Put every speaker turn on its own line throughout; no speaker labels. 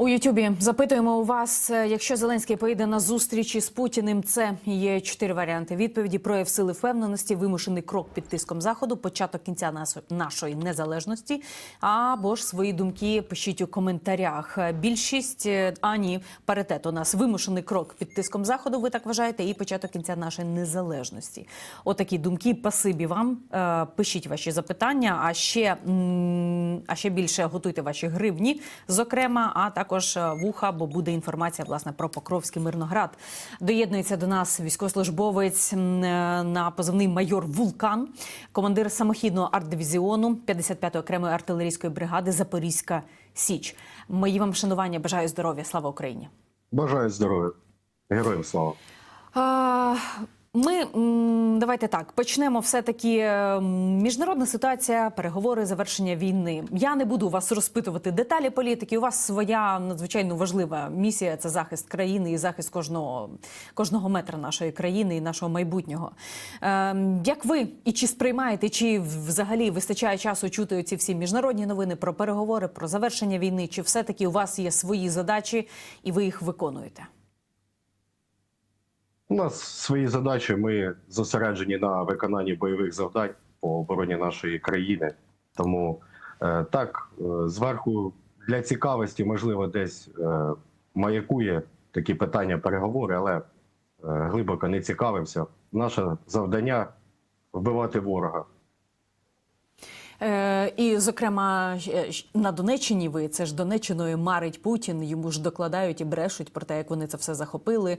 У Ютубі запитуємо у вас, е, якщо Зеленський поїде на зустрічі з Путіним, це є чотири варіанти відповіді: прояв сили впевненості, вимушений крок під тиском заходу, початок кінця нашої незалежності. Або ж свої думки пишіть у коментарях. Е, Більшість е, а ні, паритет у нас вимушений крок під тиском заходу. Ви так вважаєте, і початок кінця нашої незалежності. Отакі думки. Пасибі вам. Пишіть ваші запитання. А ще а ще більше готуйте ваші гривні, зокрема, а також е, вуха, бо буде інформація власне про Покровський Мирноград. Доєднується до нас військовослужбовець е, на позивний майор Вулкан, командир самохідного арт-дивізіону 55-ї окремої артилерійської бригади Запорізька Січ. Мої вам шанування, бажаю здоров'я. Слава Україні!
Бажаю здоров'я. Героям слава.
А, Ми давайте так почнемо. Все таки міжнародна ситуація, переговори, завершення війни. Я не буду вас розпитувати деталі політики. У вас своя надзвичайно важлива місія це захист країни і захист кожного кожного метра нашої країни і нашого майбутнього. Е, як ви і чи сприймаєте, чи взагалі вистачає часу чути ці всі міжнародні новини про переговори, про завершення війни? Чи все таки у вас є свої задачі і ви їх виконуєте?
У нас свої задачі. Ми зосереджені на виконанні бойових завдань по обороні нашої країни. Тому е, так, е, зверху для цікавості, можливо, десь е, маякує такі питання переговори, але глибоко не цікавимося. Наше завдання вбивати ворога.
Е, і, зокрема, е, на Донеччині ви це ж Донеччиною марить Путін. Йому ж докладають і брешуть про те, як вони це все захопили.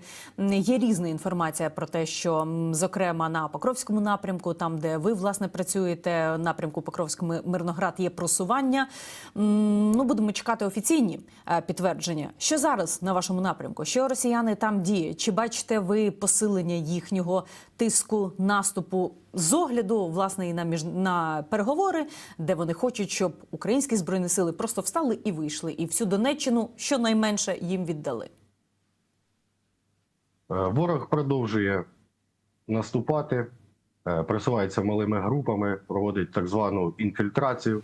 Є різна інформація про те, що зокрема на Покровському напрямку, там де ви власне працюєте, напрямку Покровському Мирноград є просування. Ну будемо чекати офіційні е, підтвердження. Що зараз на вашому напрямку? Що росіяни там діють? Чи бачите ви посилення їхнього тиску наступу з огляду власне і на між на переговори, де вони хочуть, щоб українські збройні сили просто встали і вийшли, і всю Донеччину щонайменше їм віддали.
Е, Ворог продовжує наступати, е, просувається малими групами, проводить так звану інфільтрацію,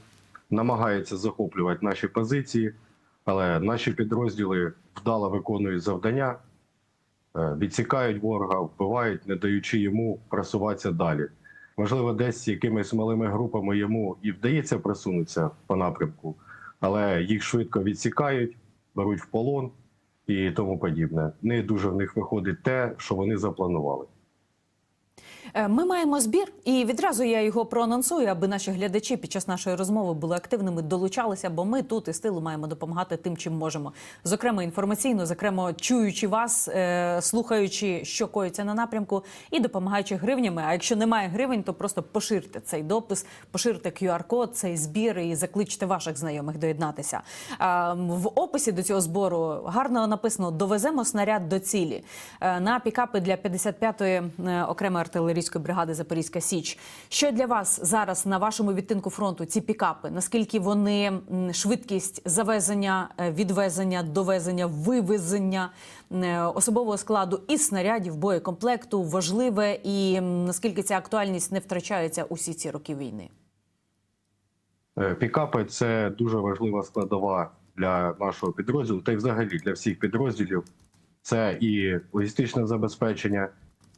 намагається захоплювати наші позиції, але наші підрозділи вдало виконують завдання, е, відсікають ворога, вбивають, не даючи йому просуватися далі. Можливо, десь якимись малими групами йому і вдається просунутися по напрямку, але їх швидко відсікають, беруть в полон і тому подібне. Не дуже в них виходить те, що вони запланували.
Е, Ми маємо збір, і відразу я його проанонсую, аби наші глядачі під час нашої розмови були активними, долучалися, бо ми тут із тилу маємо допомагати тим, чим можемо. Зокрема, інформаційно, зокрема, чуючи вас, е, слухаючи, що коїться на напрямку, і допомагаючи гривнями. А якщо немає гривень, то просто поширте цей допис, поширте QR-код, цей збір і закличте ваших знайомих доєднатися. В описі до цього збору гарно написано: довеземо снаряд до цілі Е, на пікапи для 55-ї е, окремої артилерійської бригади Запорізька Січ. Що для вас зараз на вашому відтинку фронту ці пікапи? Наскільки вони швидкість завезення, е, відвезення, довезення, вивезення е, особового складу і снарядів боєкомплекту важливе, і наскільки ця актуальність не втрачається усі ці роки війни?
Е, Пікапи це дуже важлива складова для нашого підрозділу, та й взагалі для всіх підрозділів. Це і логістичне забезпечення,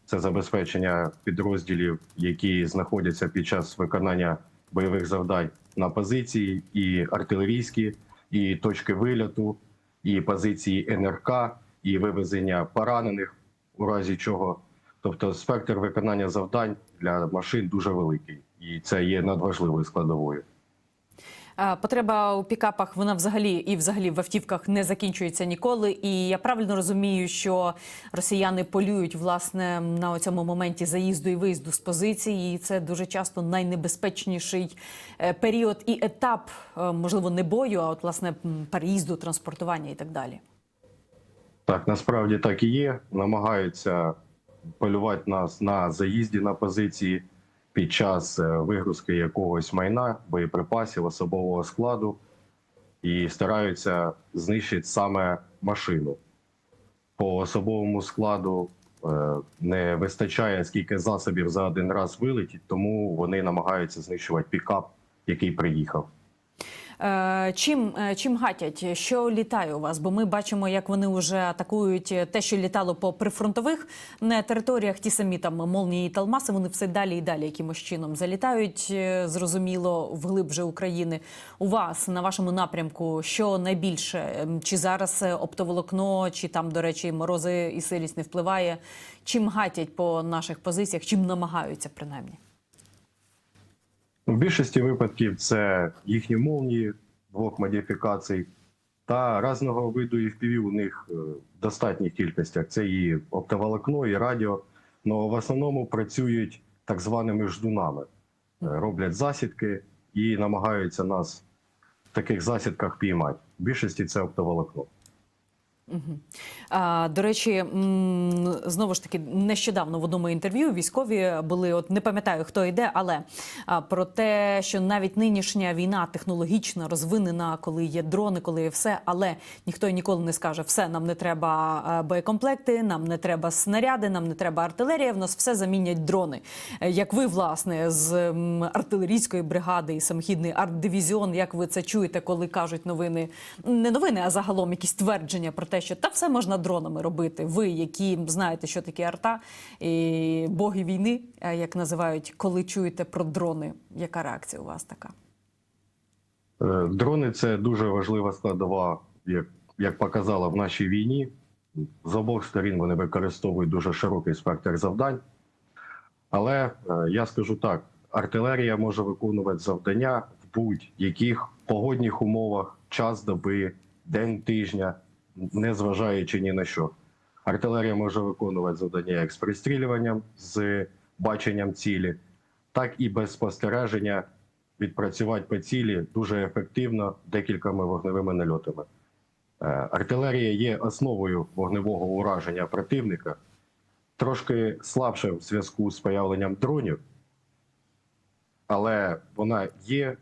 це забезпечення підрозділів, які знаходяться під час виконання бойових завдань на позиції, і артилерійські, і точки вильоту, і позиції НРК, і вивезення поранених, у разі чого. Тобто спектр виконання завдань для машин дуже великий, і це є надважливою складовою.
Потреба у пікапах вона взагалі і взагалі в автівках не закінчується ніколи. І я правильно розумію, що росіяни полюють власне на цьому моменті заїзду і виїзду з позиції. І це дуже часто найнебезпечніший е, період і етап, е, можливо, не бою, а от власне переїзду, транспортування і так далі.
Так, насправді так і є. Намагаються полювати нас на заїзді на позиції під час е, вигрузки якогось майна, боєприпасів, особового складу і стараються знищити саме машину. По особовому складу е, не вистачає скільки засобів за один раз вилетіть, тому вони намагаються знищувати пікап, який приїхав.
Е, чим, е, чим гатять? Що літає у вас? Бо ми бачимо, як вони вже атакують те, що літало по прифронтових е, територіях. Ті самі там молнії і талмаси. Вони все далі і далі якимось чином залітають. е, Зрозуміло, вглиб же України. У вас на вашому напрямку що найбільше? Ем, Чи зараз е, оптоволокно, чи там, до речі, морози і сирість не впливає? Чим гатять по наших позиціях? Чим намагаються принаймні?
В більшості випадків це їхні молнії двох модифікацій та різного виду FPV у них е, в достатніх кількостях. Це і оптоволокно, і радіо. але в основному працюють так званими ждунами, Е, роблять засідки і намагаються нас в таких засідках піймати. В більшості це оптоволокно.
До речі, знову ж таки, нещодавно в одному інтерв'ю військові були, от не пам'ятаю хто йде, але про те, що навіть нинішня війна технологічна, розвинена, коли є дрони, коли є все, але ніхто ніколи не скаже, все, нам не треба боєкомплекти, нам не треба снаряди, нам не треба артилерія. В нас все замінять дрони. Е, Як ви, власне, з артилерійської бригади і самохідний арт-дивізіон, як ви це чуєте, коли кажуть новини, не новини, а загалом якісь твердження про те, що та все можна дронами робити. Ви, які знаєте, що таке арта, і боги війни, е, як називають, коли чуєте про дрони, яка реакція у вас така?
Е, Дрони це дуже важлива складова, як, як показала в нашій війні. З обох сторін вони використовують дуже широкий спектр завдань. Але е, я скажу так: артилерія може виконувати завдання в будь-яких погодних умовах, час доби, день тижня, не зважаючи ні на що. Артилерія може виконувати завдання як з пристрілюванням, з баченням цілі, так і без спостереження відпрацювати по цілі дуже ефективно декількома вогневими нальотами. Е, Артилерія є основою вогневого ураження противника, трошки слабше в зв'язку з появленням дронів, але вона є,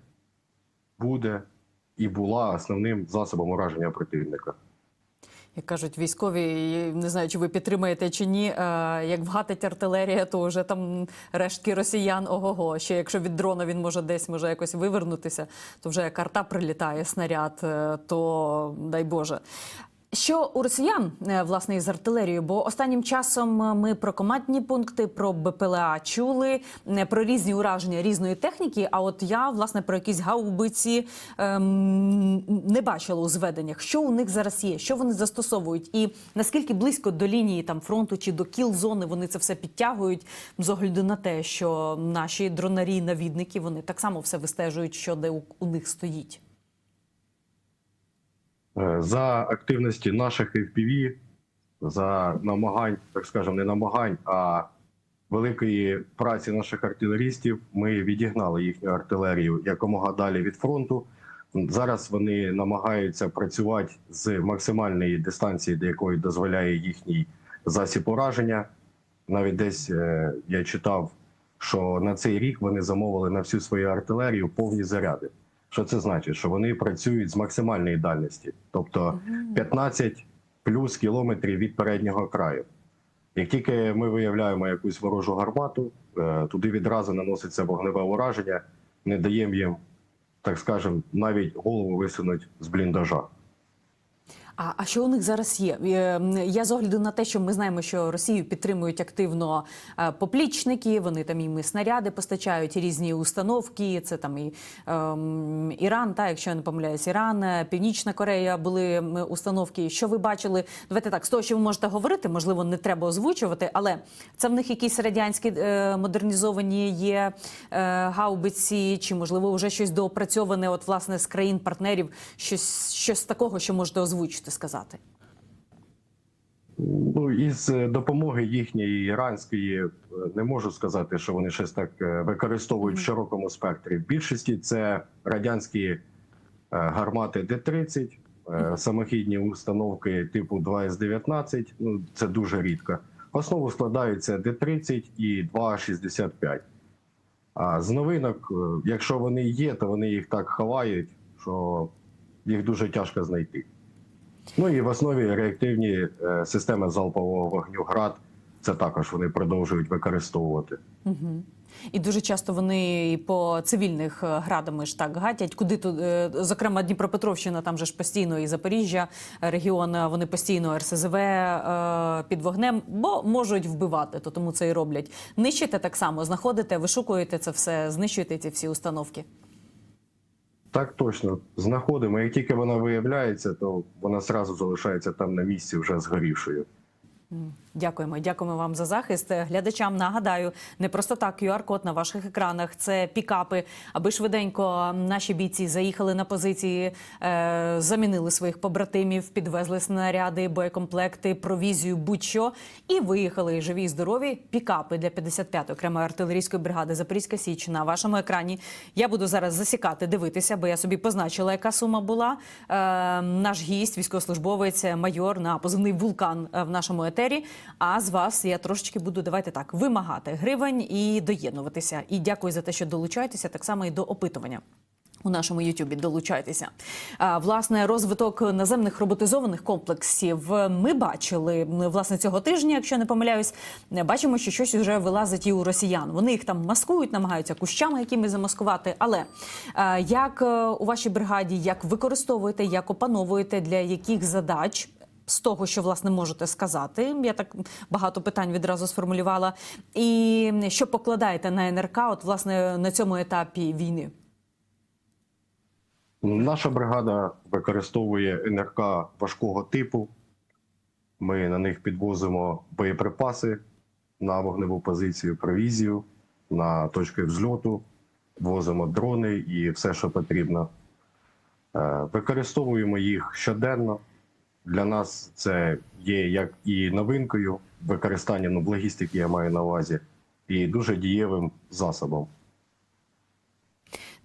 буде і була основним засобом ураження противника.
Як кажуть військові, не знаю, чи ви підтримаєте чи ні. е, Як вгатить артилерія, то вже там рештки росіян ого-го. Ще якщо від дрона він може десь може якось вивернутися, то вже як арта прилітає снаряд, е, то дай Боже. Що у росіян е, власне із артилерією? Бо останнім часом е, ми про командні пункти, про БПЛА чули, е, про різні ураження різної техніки. А от я власне про якісь гаубиці ем, не бачила у зведеннях. Що у них зараз є? Що вони застосовують? І наскільки близько до лінії там фронту чи до кіл зони вони це все підтягують з огляду на те, що наші дронарі, навідники вони так само все вистежують, що де у, у них стоїть.
Е, За активності наших FPV, за намагань, так скажемо, не намагань, а великої праці наших артилерістів, ми відігнали їхню артилерію якомога далі від фронту. Зараз вони намагаються працювати з максимальної дистанції, до якої дозволяє їхній засіб ураження. Навіть десь е, я читав, що на цей рік вони замовили на всю свою артилерію повні заряди. Що це значить? Що вони працюють з максимальної дальності, тобто 15 плюс кілометрів від переднього краю. Як тільки ми виявляємо якусь ворожу гармату, е, туди відразу наноситься вогневе ураження, не даємо їм, так скажемо, навіть голову висунуть з бліндажа.
А, а що у них зараз є? Е, Я з огляду на те, що ми знаємо, що Росію підтримують активно е, поплічники, вони там їм і снаряди постачають, і різні установки. Це там і ем, Іран, та якщо я не помиляюсь, Іран, е, Північна Корея були установки. Що ви бачили? Давайте так, з того, що ви можете говорити, можливо, не треба озвучувати, але це в них якісь радянські е, модернізовані є е, гаубиці, чи можливо вже щось доопрацьоване, от власне з країн-партнерів, щось, щось такого, що можете озвучити, сказати.
Ну, із е, допомоги їхньої іранської е, не можу сказати, що вони щось так е, використовують в широкому спектрі. В більшості це радянські гармати Д-30, е, самохідні установки типу 2С-19, ну це дуже рідко. В основу складаються Д-30 і 2А-65. А з новинок, якщо вони є, то вони їх так ховають, що їх дуже тяжко знайти. Ну і в основі реактивні е, системи залпового вогню ГРАД. Це також вони продовжують використовувати.
Угу. І дуже часто вони і по цивільних е, градами ж так гатять. Куди тут, е, зокрема, Дніпропетровщина, там же ж постійно і Запоріжжя, регіон, вони постійно РСЗВ під вогнем, бо можуть вбивати, то тому це і роблять. Нищите так само, знаходите, вишукуєте це все, знищуєте ці всі установки.
Так точно знаходимо. Як тільки вона виявляється, то вона зразу залишається там на місці вже згорівшою.
Дякуємо, дякуємо вам за захист. Глядачам нагадаю, не просто так QR-код на ваших екранах. Це пікапи, аби швиденько наші бійці заїхали на позиції, е, замінили своїх побратимів, підвезли снаряди, боєкомплекти, провізію, будь-що, і виїхали живі і здорові. Пікапи для 55-ї окремої артилерійської бригади Запорізька Січ на вашому екрані. Я буду зараз засікати, дивитися, бо я собі позначила, яка сума була. Е, наш гість, військовослужбовець, майор на позивний вулкан в нашому етері. А з вас я трошечки буду давайте так вимагати гривень і доєднуватися. І дякую за те, що долучаєтеся, так само і до опитування. У нашому Ютубі долучайтеся. Власне, розвиток наземних роботизованих комплексів ми бачили власне цього тижня, якщо не помиляюсь. Бачимо, що щось вже вилазить і у росіян. Вони їх там маскують, намагаються кущами якими замаскувати. Але як е, у вашій бригаді, як використовуєте, як опановуєте, для яких задач? З того, що власне можете сказати, я так багато питань відразу сформулювала. І що покладаєте на НРК, от власне на цьому етапі війни?
Наша бригада використовує НРК важкого типу. Ми на них підвозимо боєприпаси на вогневу позицію, провізію, на точки взльоту, возимо дрони і все, що потрібно. Е, Використовуємо їх щоденно. Для нас це є як і новинкою використання ну, логістики, я маю на увазі, і дуже дієвим засобом.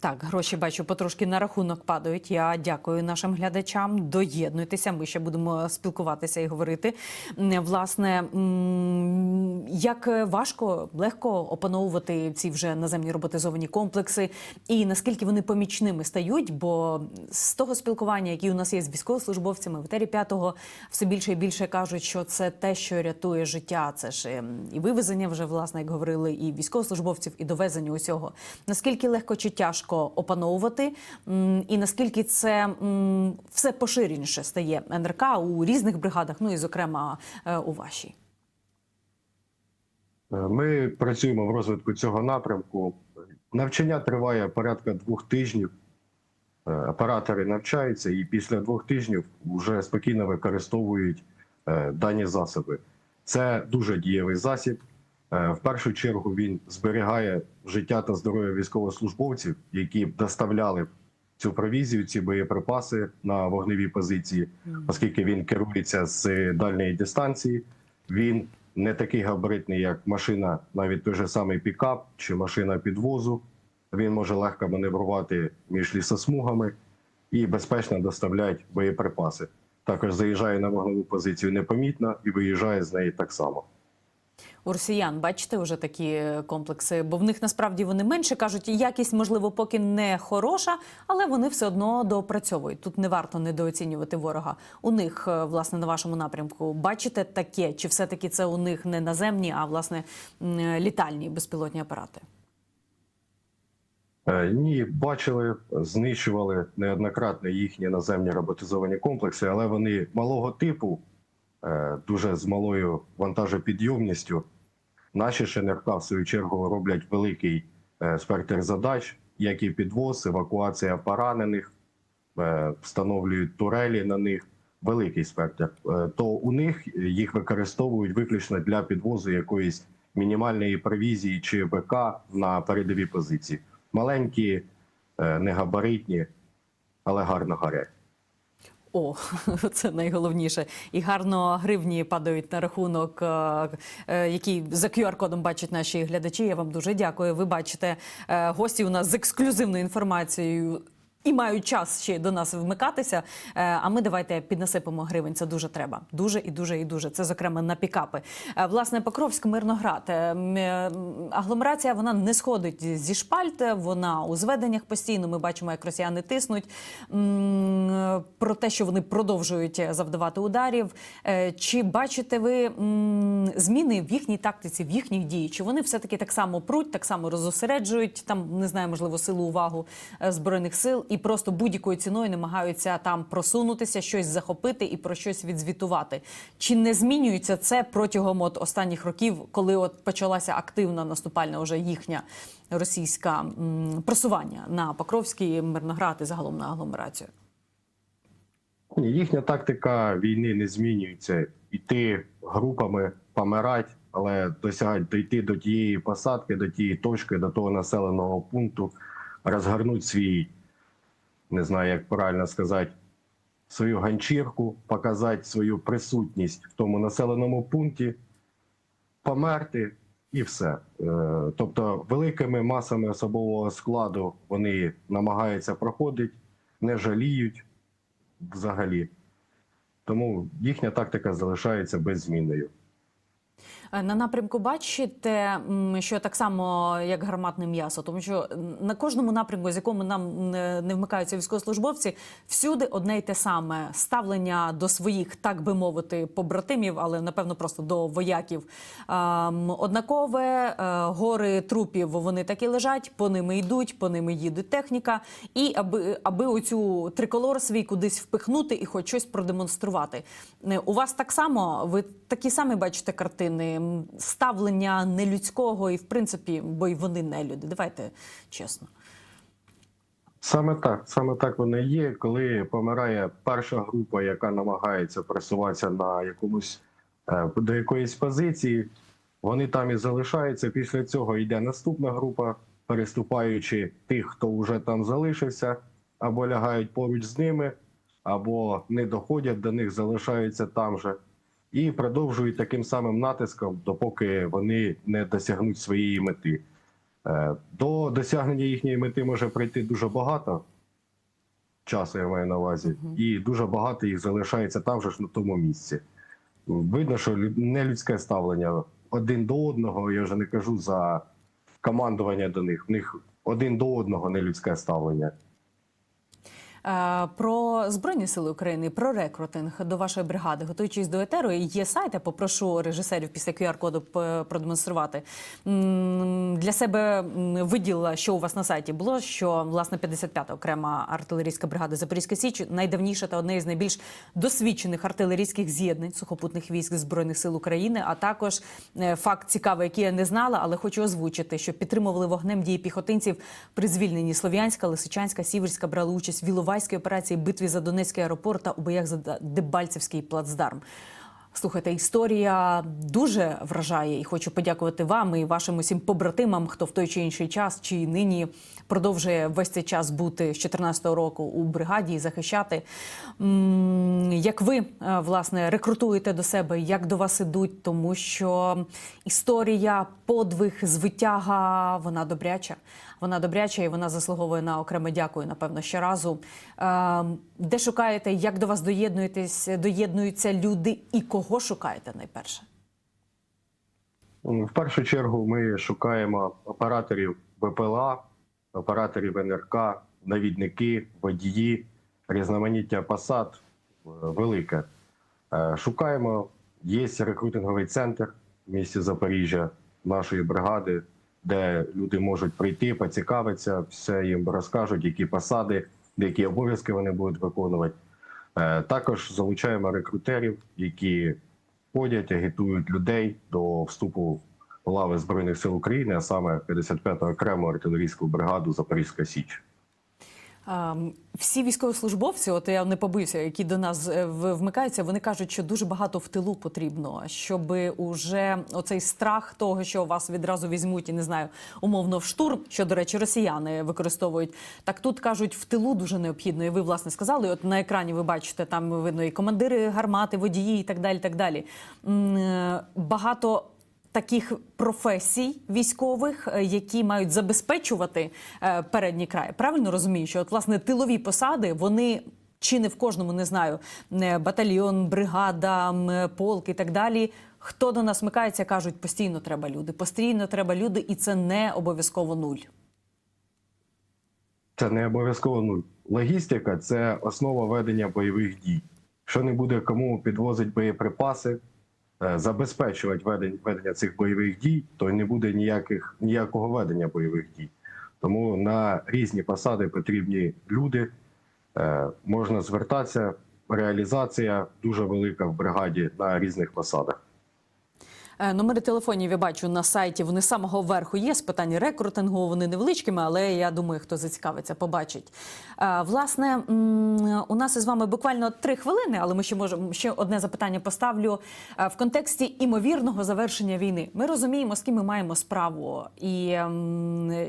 Так, гроші бачу потрошки на рахунок падають. Я дякую нашим глядачам. Доєднуйтеся. Ми ще будемо спілкуватися і говорити. Власне, як важко, легко опановувати ці вже наземні роботизовані комплекси, і наскільки вони помічними стають? Бо з того спілкування, які у нас є з військовослужбовцями, в етері п'ятого все більше і більше кажуть, що це те, що рятує життя. Це ж ем, і вивезення вже власне, як говорили, і військовослужбовців, і довезення усього. Наскільки легко чи тяжко опановувати, і наскільки це все поширеніше стає НРК у різних бригадах, ну і зокрема е, у вашій.
Е, Ми працюємо в розвитку цього напрямку. Навчання триває порядка двох тижнів. Е, Оператори навчаються і після двох тижнів вже спокійно використовують дані засоби. Це дуже дієвий засіб. Е, В першу чергу він зберігає життя та здоров'я військовослужбовців, які доставляли цю провізію, ці боєприпаси на вогневі позиції, оскільки він керується з дальньої дистанції. Він не такий габаритний, як машина, навіть той же самий пікап чи машина підвозу. Він може легко маневрувати між лісосмугами і безпечно доставляти боєприпаси. Також заїжджає на вогневу позицію непомітно і виїжджає з неї так само.
У росіян бачите вже такі комплекси, бо в них насправді вони менше кажуть, якість можливо поки не хороша, але вони все одно доопрацьовують. Тут не варто недооцінювати ворога. У них е, власне на вашому напрямку бачите таке, чи все таки це у них не наземні, а власне е, літальні безпілотні апарати?
Е, Ні, бачили, знищували неоднократно їхні наземні роботизовані комплекси, але вони малого типу, дуже з малою вантажопідйомністю. Наші ШНРК, в свою чергу, роблять великий е, спектр задач, як і підвоз, евакуація поранених, е, встановлюють турелі на них. Великий спектр. Е, То у них їх використовують виключно для підвозу якоїсь мінімальної провізії чи БК на передові позиції. Маленькі, е, негабаритні, але гарно горять.
О, це найголовніше. І гарно гривні падають на рахунок, е, е, який за QR-кодом бачать наші глядачі. Я вам дуже дякую. Ви бачите е, гості у нас з ексклюзивною інформацією. І мають час ще до нас вмикатися. Е, А ми давайте піднасипемо гривень. Це дуже треба. Дуже і дуже і дуже. Це зокрема на пікапи. Е, Власне, Покровськ, Мирноград. Е, Агломерація вона не сходить зі шпальт. Вона у зведеннях постійно. Ми бачимо, як росіяни тиснуть про те, що вони продовжують завдавати ударів. Чи бачите ви зміни в їхній тактиці, в їхніх діях? Чи вони все таки так само пруть, так само розосереджують там, не знаю, можливо, силу увагу збройних сил і просто будь-якою ціною намагаються там просунутися, щось захопити і про щось відзвітувати? Чи не змінюється це протягом от останніх років, коли от почалася активна наступальна вже їхня російська м, просування на Покровський, Мирноград і загалом на агломерацію?
Їхня тактика війни не змінюється. Іти групами, помирати, але досягати дійти до тієї посадки, до тієї точки, до того населеного пункту, розгорнути свій, не знаю, як правильно сказати, свою ганчірку, показати свою присутність в тому населеному пункті, померти і все. Е, Тобто, великими масами особового складу вони намагаються проходити, не жаліють взагалі. Тому їхня тактика залишається беззмінною.
Е, На напрямку бачите, що так само як гарматне м'ясо, тому що на кожному напрямку, з якому нам не вмикаються військовослужбовці, всюди одне й те саме ставлення до своїх, так би мовити, побратимів, але напевно просто до вояків. Ем, Однакове е, гори трупів вони так і лежать, по ними йдуть, по ними їде техніка, і аби аби оцю триколор свій кудись впихнути і хоч щось продемонструвати. Е, У вас так само ви такі самі бачите картини ставлення нелюдського і в принципі, бо й вони не люди. Давайте чесно.
Саме так, саме так воно є, коли помирає перша група, яка намагається просуватися на якомусь е, до якоїсь позиції, вони там і залишаються. Після цього йде наступна група, переступаючи тих, хто вже там залишився, або лягають поруч з ними, або не доходять до них, залишаються там же, і продовжують таким самим натиском, допоки вони не досягнуть своєї мети. Е, До досягнення їхньої мети може прийти дуже багато часу, я маю на увазі, і дуже багато їх залишається там же ж на тому місці. Видно, що лю- нелюдське ставлення один до одного, я вже не кажу за командування до них. В них один до одного нелюдське ставлення.
Е, Про збройні сили України, про рекрутинг до вашої бригади, готуючись до етеру, є сайт. Я попрошу режисерів після QR-коду продемонструвати для себе виділила, що у вас на сайті було. Що власне 55-та окрема артилерійська бригада Запорізька Січ найдавніша та одне із найбільш досвідчених артилерійських з'єднань сухопутних військ збройних сил України. А також е, факт цікавий, який я не знала, але хочу озвучити, що підтримували вогнем дії піхотинців при звільненні Слов'янська, Лисичанська, Сіверська брали участь в Іловайській операції, битві за Донецький аеропорт та у боях за Дебальцевський плацдарм. Слухайте, історія дуже вражає, і хочу подякувати вам і вашим усім побратимам, хто в той чи інший час чи нині продовжує весь цей час бути з 14-го року у бригаді і захищати. Як ви е, власне рекрутуєте до себе, як до вас ідуть, тому що історія, подвиг, звитяга, вона добряча. Вона добряча і вона заслуговує на окреме дякую, напевно, ще разу. Е, Де шукаєте, як до вас доєднуєтесь, доєднуються люди і кого шукаєте найперше?
В першу чергу ми шукаємо операторів БПЛА, операторів НРК, навідники, водії, різноманіття посад е, велике. Е, Шукаємо, є рекрутинговий центр в місті Запоріжжя нашої бригади, де люди можуть прийти, поцікавитися, все їм розкажуть, які посади, які обов'язки вони будуть виконувати. Е, Також залучаємо рекрутерів, які ходять, агітують людей до вступу в лави Збройних сил України, а саме 55-го окрему артилерійську бригаду Запорізька Січ.
Всі військовослужбовці, от я не побився, які до нас е, вмикаються, вони кажуть, що дуже багато в тилу потрібно, щоб уже оцей страх того, що вас відразу візьмуть, і не знаю, умовно в штурм, що до речі, росіяни використовують. Так тут кажуть, в тилу дуже необхідно. І ви власне сказали. От на екрані ви бачите, там видно і командири гармати, водії, і так далі. Так далі. Е, Багато таких професій військових, е, які мають забезпечувати е, передній край. Правильно розумію, що от власне тилові посади вони. Чи не в кожному не знаю е, батальйон, бригада, полк і так далі. Хто до нас микається, кажуть, постійно треба люди, постійно треба люди, і це не обов'язково нуль.
Це не обов'язково нуль. Логістика це основа ведення бойових дій. Що не буде кому підвозити боєприпаси, забезпечувати ведення, ведення цих бойових дій, то не буде ніяких, ніякого ведення бойових дій. Тому на різні посади потрібні люди. Е, Можна звертатися. Реалізація дуже велика в бригаді на різних посадах.
Е, Номери телефонів я бачу на сайті. Вони самого верху є з питань рекрутингу. Вони невеличкими, але я думаю, хто зацікавиться, побачить. Е, Власне, у нас із вами буквально три хвилини, але ми ще можемо ще одне запитання поставлю Е, в контексті імовірного завершення війни. Ми розуміємо, з ким ми маємо справу, і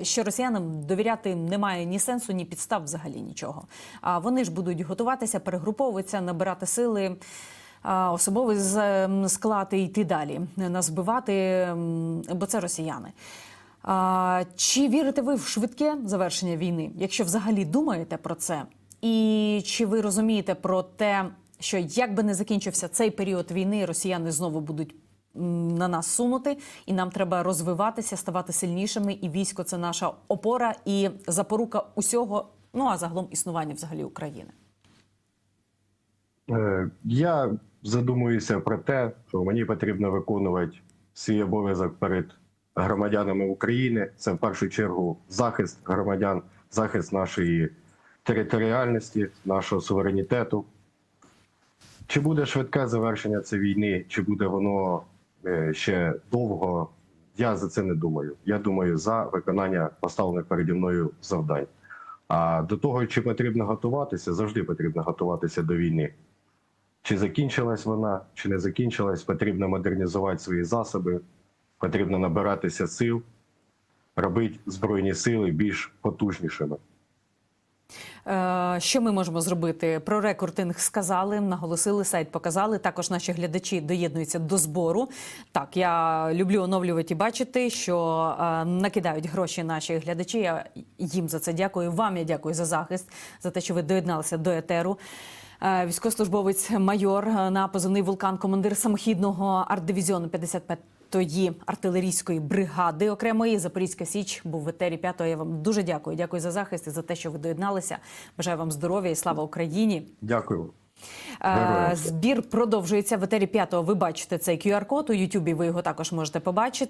що росіянам довіряти немає ні сенсу, ні підстав взагалі нічого. А вони ж будуть готуватися, перегруповуватися, набирати сили особовий склад і йти далі, нас збивати, бо це росіяни. Чи вірите ви в швидке завершення війни, якщо взагалі думаєте про це? І чи ви розумієте про те, що як би не закінчився цей період війни, росіяни знову будуть на нас сунути, і нам треба розвиватися, ставати сильнішими, і військо це наша опора і запорука усього, ну а загалом існування взагалі України.
Е, Я задумуюся про те, що мені потрібно виконувати свій обов'язок перед громадянами України. Це в першу чергу захист громадян, захист нашої територіальності, нашого суверенітету. Чи буде швидке завершення цієї війни, чи буде воно е, ще довго? Я за це не думаю. Я думаю за виконання поставлених переді мною завдань. А до того, чи потрібно готуватися, завжди потрібно готуватися до війни. Чи закінчилась вона, чи не закінчилась, потрібно модернізувати свої засоби, потрібно набиратися сил, робити збройні сили більш потужнішими.
Е, Що ми можемо зробити? Про рекрутинг сказали, наголосили, сайт показали. Також наші глядачі доєднуються до збору. Так, я люблю оновлювати і бачити, що е, накидають гроші наші глядачі. Я їм за це дякую. Вам я дякую за захист, за те, що ви доєдналися до етеру. Е, Військовослужбовець майор е, на позивний вулкан, командир самохідного арт-дивізіону 55 тої артилерійської бригади окремої Запорізька Січ був в етері п'ятого. Я вам дуже дякую. Дякую за захист і за те, що ви доєдналися. Бажаю вам здоров'я і слава Україні.
Дякую.
Е, Збір продовжується в етері п'ятого. Ви бачите цей QR-код у Ютубі. Ви його також можете побачити.